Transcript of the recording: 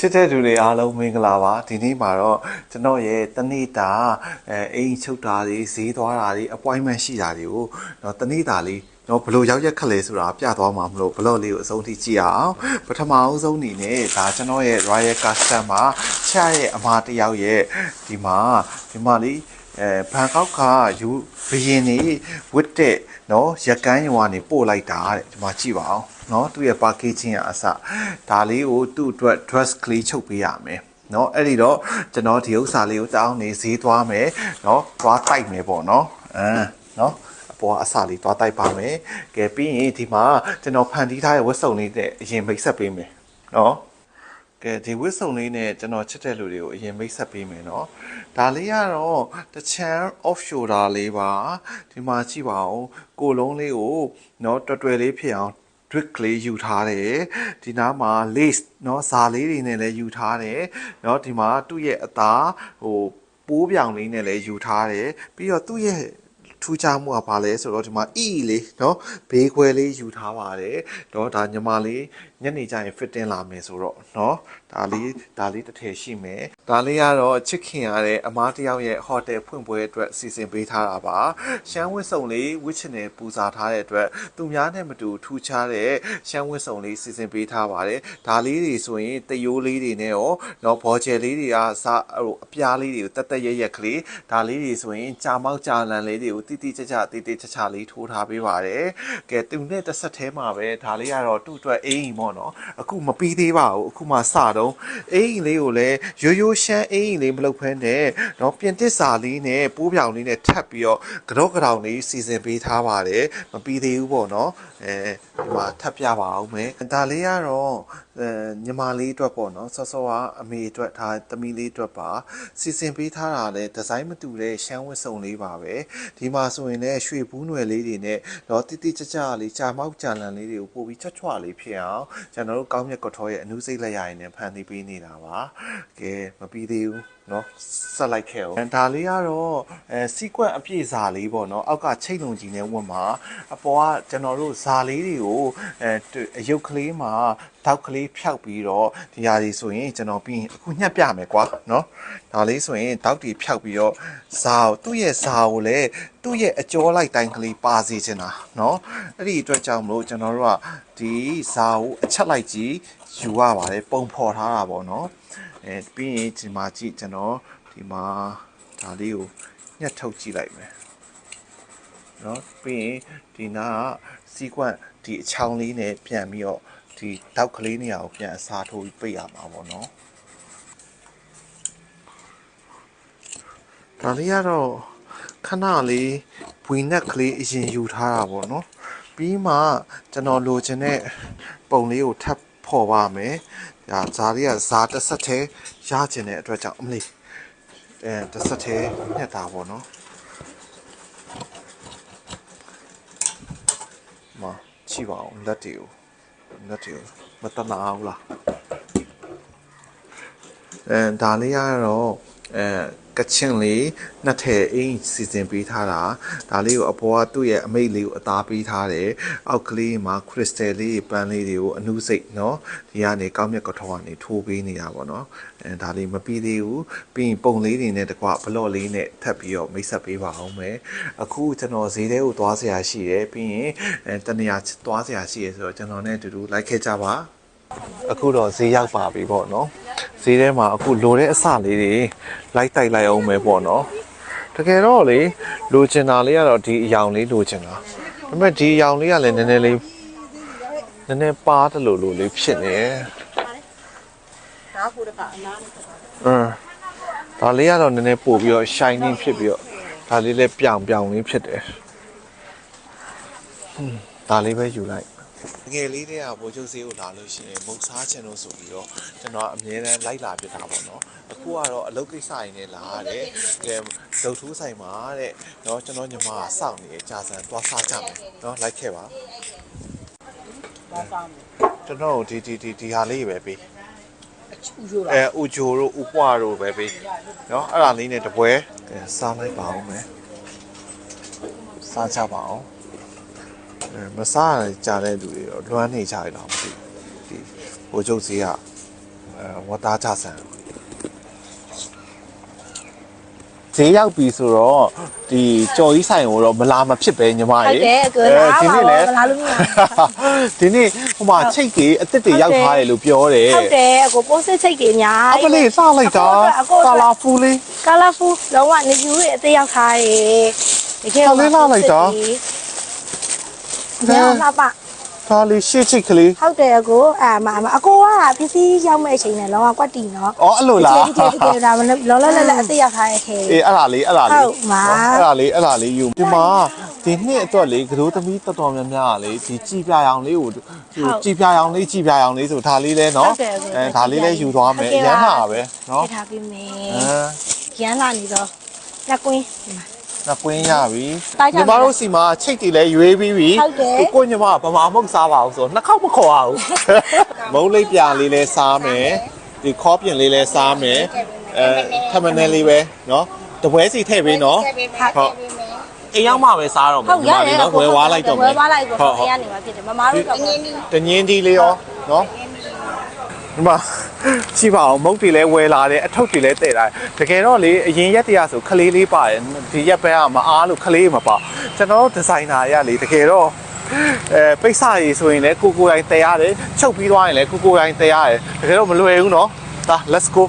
ချစ်တဲ့သူတွေအားလုံးမင်္ဂလာပါဒီနေ့မှာတော့ကျွန်တော်ရဲ့တနေ့တာအဲအိမ်ချုပ်တာတွေဈေးသွားတာတွေ appointment ရှိတာတွေကိုတော့တနေ့တာလေးတော့ဘလို့ရောက်ရက်ခက်လဲဆိုတာပြသွားမှာမလို့ဘလော့လေးကိုအဆုံးထိကြည့်အောင်ပထမအဆုံးအနေနဲ့ဒါကျွန်တော်ရဲ့ Royal Customer ချရဲ့အမတယောက်ရဲ့ဒီမှာဒီမှာလေး အဲဘန်ကောက်ကယူဘရင်နေဝတ်တဲ့နော်ရကန်းယွာနေပို့လိုက်တာတဲ့ဒီမှာကြည့်ပါအောင်နော်သူ့ရဲ့ packaging ကအစဒါလေးကိုသူ့အတွက် dress ကလေးချုပ်ပေးရမယ်နော်အဲ့ဒီတော့ကျွန်တော်ဒီဥစ္စာလေးကိုတအောင်နေဈေးသွားမယ်နော်သွားတိုက်မယ်ပေါ့နော်အဲနော်ပေါ်အစာလေးသွားတိုက်ပါမယ်။ကဲပြီးရင်ဒီမှာကျွန်တော်ဖန်တီးထားတဲ့ဝတ်စုံလေးနဲ့အရင်မိတ်ဆက်ပေးမယ်။နော်။ ကဲဒီဝတ်စုံလေးနဲ့ကျွန်တော်ချစ်တဲ့လူတွေကိုအရင်မိတ်ဆက်ပေးမယ်เนาะဒါလေးကတော့တချမ်း off shoulder လေးပါဒီမှာကြည့်ပါဦးကိုလုံးလေးကိုเนาะတွယ်တွယ်လေးဖြစ်အောင် drip ကလေးယူထားတယ်ဒီနားမှာ lace เนาะဇာလေးတွေနဲ့လည်းယူထားတယ်เนาะဒီမှာသူ့ရဲ့အသားဟိုပိုးပြောင်လေးနဲ့လည်းယူထားတယ်ပြီးတော့သူ့ရဲ့ ထူးခြားမှုကဘာလဲဆိုတော့ဒီမှာအီလေးเนาะဘေးခွဲလေးယူထားပါတယ်เนาะဒါညီမလေးညနေကျရင် fit တင်လာမယ်ဆိုတော့เนาะဒါလေးဒါလေးတစ်ထည်ရှိမယ်ဒါလေးကတော့ချစ်ခင်ရတဲ့အမားတယောက်ရဲ့ဟိုတယ်ဖွင့်ပွဲအတွက်စီစဉ်ပေးထားတာပါရှမ်းဝစ်စုံလေးဝစ်ချင်တယ်ပူဇာထားတဲ့အတွက်သူများနဲ့မတူထူးခြားတဲ့ရှမ်းဝစ်စုံလေးစီစဉ်ပေးထားပါတယ်ဒါလေးတွေဆိုရင်တယိုးလေးတွေနဲ့ရောတော့ဘောကျယ်လေးတွေကစဟိုအပြားလေးတွေကိုတက်တက်ရက်ရက်ကလေးဒါလေးတွေဆိုရင်ကြာမောက်ကြာလန်လေးတွေကို တိတိကျကျတိတိကျကျလေးထိုးထားပေးပါတယ်ကဲသူနဲ့တစ်ဆက်တည်းမှာပဲဒါလေးကတော့သူ့အတွက်အင်းပေါ့နော်အခုမပြီးသေးပါဘူးအခုမှစတော့အင်းလေးကိုလည်းရိုးရိုးရှမ်းအင်းလေးမလုပ်ဖဲနဲ့တော့ပြင်တစ်စာလေးနဲ့ပိုးပြောင်လေးနဲ့ထပ်ပြီးတော့ကတော့ကြောင်လေးစီစဉ်ပေးထားပါတယ်မပြီးသေးဘူးပေါ့နော်အဲဒီမှာထပ်ပြပါအောင်မယ်ဒါလေးကတော့အဲညီမလေးအတွက်ပေါ့နော်ဆော့ဆော့ကအမေအတွက်ဒါသမီးလေးအတွက်ပါစီစဉ်ပေးထားတာလည်းဒီဇိုင်းမတူတဲ့ရှမ်းဝတ်စုံလေးပါပဲဒီမှဆိုရင်လည်းရွှေဘူးနွယ်လေးတွေနဲ့တော့တိတိကျကျလေးကြာမောက်ကြာလန်လေးတွေကိုပို့ပြီးချွတ်ချွလေးဖြစ်အောင်ကျွန်တော်တို့ကောင်းမြတ်ကထောရဲ့အနုစိတ်လက်ရည်နဲ့ဖန်တီးပေးနေတာပါကဲမပြီးသေးဘူးเนาะဆက်လိုက်ခဲ့အောင်ဒါလေးကတော့အဲစီကွက်အပြည့်စာလေးပေါ့เนาะအောက်ကချိတ်လုံကြီးနဲ့ဝင်မှာအပေါ်ကကျွန်တော်တို့ဇာလေးတွေကိုအဲအယုတ်ကလေးမှာ လောက်ကလေးဖြောက်ပြီးတော့ဒီဟာတွေဆိုရင်ကျွန်တော်ပြီးရင်အခုညှက်ပြမယ်ကွာနော်ဒါလေးဆိုရင်တောက်တီဖြောက်ပြီးတော့ဇာကိုသူ့ရဲ့ဇာကိုလည်းသူ့ရဲ့အကျော်လိုက်တိုင်းကလေးပါစေချင်တာနော်အဲ့ဒီအတွက်ကြောင့်မလို့ကျွန်တော်တို့ကဒီဇာကိုအချက်လိုက်ကြီးယူရပါတယ်ပုံဖော်ထားတာပေါ့နော်အဲပြီးရင်ဒီမှာကြည့်ကျွန်တော်ဒီမှာဒါလေးကိုညှက်ထုတ်ကြည့်လိုက်မယ်နော်ပြီးရင်ဒီနာက sequence ဒီအချောင်းလေးနဲ့ပြန်ပြီးတော့ ဒီတောက်ကလေးနေရာကိုပြန်အစားထိုးပြီးပိတ်ရမှာပေါ့နော်ဒါလေးကတော့ခဏလေးဘွေနက်ကလေးအရင်ယူထားတာပေါ့နော်ပြီးမှကျွန်တော်လိုချင်တဲ့ပုံလေးကိုထပ်ဖော်ပါမယ်ဒါဇာလေးကဇာတစ်ဆက်သေးရချင်တဲ့အတွက်ကြောင့်အမလေးအဲတစ်ဆက်သေးညက်တာပေါ့နော်မချိပါအောင်လက်တွေကို လက်တီကိုမတနာဘူးလား။အဲဒါလေးကတော့ အဲကချင်လေးနှစ်ထည်အင်းစီစဉ်ပေးထားတာဒါလေးကိုအပေါ်ကသူ့ရဲ့အမိတ်လေးကိုအသားပေးထားတယ်အောက်ကလေးမှာခရစ်စတယ်လေးပန်းလေးတွေကိုအနုစိတ်เนาะဒီကနေကောင်းမြတ်ကထောကနေထိုးပေးနေတာပေါ့เนาะအဲဒါလေးမပြီးသေးဘူးပြီးရင်ပုံလေးတွေနဲ့တကွဘလော့လေးနဲ့ထပ်ပြီးတော့မိတ်ဆက်ပေးပါအောင်မယ်အခုကျွန်တော်ဈေးထဲကိုသွားစရာရှိတယ်ပြီးရင်အဲတနေရာသွားစရာရှိရဆိုတော့ကျွန်တော်နဲ့အတူတူလိုက်ခဲ့ကြပါ အခုတော့ဈေးရောက်ပါပြီပေါ့နော်ဈေးထဲမှာအခုလိုတဲ့အစလေးတွေလိုက်တိုက်လိုက်အောင်မယ်ပေါ့နော်တကယ်တော့လေလိုချင်တာလေးကတော့ဒီအယောင်လေးလိုချင်တာဒါပေမဲ့ဒီအယောင်လေးကလည်းနည်းနည်းလေးနည်းနည်းပါးတယ်လို့လို့လေးဖြစ်နေဒါကိုတကအနားနဲ့အင်းဒါလေးကတော့နည်းနည်းပို့ပြီးတော့ shining ဖြစ်ပြီးတော့ဒါလေးလည်းပြောင်ပြောင်လေးဖြစ်တယ်ဟွန်းဒါလေးပဲယူလိုက် ငယ်လေးတည်းကဗိုလ်ချုပ်ဆေးကိုလာလို့ရှိရင်မုတ်စားချင်လို့ဆိုပြီးတော့ကျွန်တော်အမြဲတမ်းလိုက်လာပြတာပေါ့နော်အခုကတော့အလုပ်ကိစ္စရင်းနဲ့လာရတယ်ကဲဒုတ်ထူးဆိုင်မှာတဲ့နော်ကျွန်တော်ညီမကစောင့်နေကြာစံသွားစားကြမယ်နော်လိုက်ခဲ့ပါကျွန်တော်ဒီဒီဒီဒီဟာလေးပဲပေးအဲဥဂျိုတို့ဥပွားတို့ပဲပေးနော်အဲ့ဒါလေးနဲ့တပွဲစားလိုက်ပါအောင်မယ်စားကြပါအောင် မစားရကြတဲ့လူတွေတော့လွမ်းနေကြရတော့မသိဘူးဒီဘိုးချုပ်စီကအဲဝတ်သားချဆန်ဈေးရောက်ပြီဆိုတော့ဒီကြော်ကြီးဆိုင်ကိုတော့မလာမဖြစ်ပဲညီမဟုတ်ရေတယ်ကိုအဲလာဒီပါနေ့ဘောလည်းမလာလို့မရဒီနေ့ဟိုမှာချိတ်ကြီးအစ်စ်တွေရောက်ထားတယ်လို့ပြောတယ်ဟုတ်တယ်အကိုပိုးစစ်ချိတ်တွေအများအပလေးစလိုက်တာအကိုကာလာဖူလေးကာလာဖူလုံးဝနေယူရဲ့အသေးရောက်ထားတယ်တကယ်ကလေးလာလိုက်တာ ညောင်းလာပါဒါလေးရှေ့ချိတ်ကလေးဟုတ်တယ်အကိုအာမမအကိုကပစ္စည်းရောက်မဲ့အချိန်နဲ့လုံးဝကွက်တီနော်အော်အဲ့လိုလားဒီဒီဒီဒါမလောလောလတ်လတ်အသေးရောက်ထားတဲ့ခဲအေးအဲ့ဒါလေးအဲ့ဒါလေးဟုတ်ပါအဲ့ဒါလေးအဲ့ဒါလေးယူဒီမှာဒီနှစ်အတွက်လေကလေးသမီးတော်တော်များများကလေဒီကြည်ပြာရောင်လေးကိုဒီကြည်ပြာရောင်လေးကြည်ပြာရောင်လေးဆိုဒါလေးလဲနော်အဲဒါလေးလဲယူသွားမယ်ရမ်းလာပဲနော်ထားပြီးမယ်အဲရမ်းလာနေတော့လက်ကွင်း နှစ်ပွင့်ရပြီတိုက်ကြမယ်ညီမတို့စီမှာချိတ်တီလဲရွေးပြီးပြီဟုတ်တယ်ကိုကိုညီမကဗမာမုတ်စားပါအောင်ဆိုနှစ်ခေါက်မခေါ်အောင်မုံလေးပြလေးလဲစားမယ်ဒီခေါပြင်လေးလဲစားမယ်အဲထမနယ်လေးပဲနော်တပွဲစီထည့်ပေးနော်ဟုတ်အိမ်ရောက်မှပဲစားတော့မယ်ဟုတ်ရတယ်နော်ဝယ်ဝါလိုက်တော့မယ်ဝယ်ဝါလိုက်တော့ဟုတ်ဟုတ်အေးကနေမှာဖြစ်တယ်မမတို့တော့တငင်းဒီလေးရောနော် ဒီမှာကြည့်ပါအောင်မုတ်တွေလဲဝယ်လာတယ်အထုပ်တွေလဲတဲ့လာတယ်တကယ်တော့လေအရင်ရက်တရဆိုခလေးလေးပါတယ်ဒီရက်ဘက်ကမအားလို့ခလေးမပါကျွန်တော်တို့ဒီဇိုင်နာတွေကလေတကယ်တော့အဲပိတ်စရေးဆိုရင်လည်းကိုကိုယ်တိုင်တည်ရတယ်ချုပ်ပြီးသွားရင်လည်းကိုကိုယ်တိုင်တည်ရတယ်တကယ်တော့မလွယ်ဘူးနော်ဒါ let's go